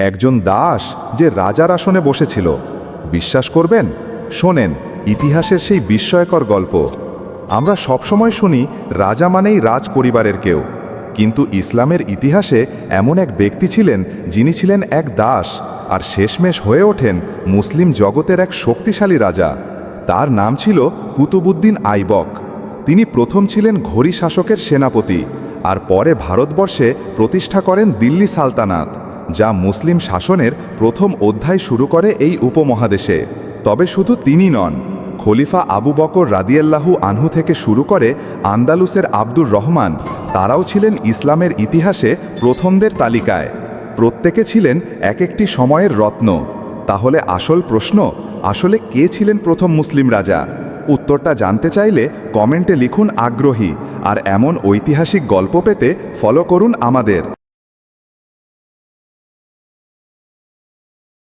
একজন দাস যে রাজার আসনে বসেছিল। বিশ্বাস করবেন? শোনেন, ইতিহাসের সেই বিস্ময়কর গল্প। আমরা সবসময় শুনি, রাজা মানেই রাজ পরিবারের কেউ। কিন্তু ইসলামের ইতিহাসে এমন এক ব্যক্তি ছিলেন যিনি ছিলেন এক দাস আর শেষমেশ হয়ে ওঠেন মুসলিম জগতের এক শক্তিশালী রাজা। তার নাম ছিল কুতুবুদ্দিন আইবক। তিনি প্রথম ছিলেন ঘড়ি শাসকের সেনাপতি আর পরে ভারতবর্ষে প্রতিষ্ঠা করেন দিল্লি সালতানাত। যা মুসলিম শাসনের প্রথম অধ্যায় শুরু করে এই উপমহাদেশে। তবে শুধু তিনি নন, খলিফা আবু বকর রাদিয়াল্লাহু আনহু থেকে শুরু করে আন্দালুসের আব্দুর রহমান, তারাও ছিলেন ইসলামের ইতিহাসে প্রথমদের তালিকায়। প্রত্যেকে ছিলেন এক একটি সময়ের রত্ন। তাহলে আসল প্রশ্ন, আসলে কে ছিলেন প্রথম মুসলিম রাজা? উত্তরটা জানতে চাইলে কমেন্টে লিখুন আগ্রহী, আর এমন ঐতিহাসিক গল্প পেতে ফলো করুন আমাদের।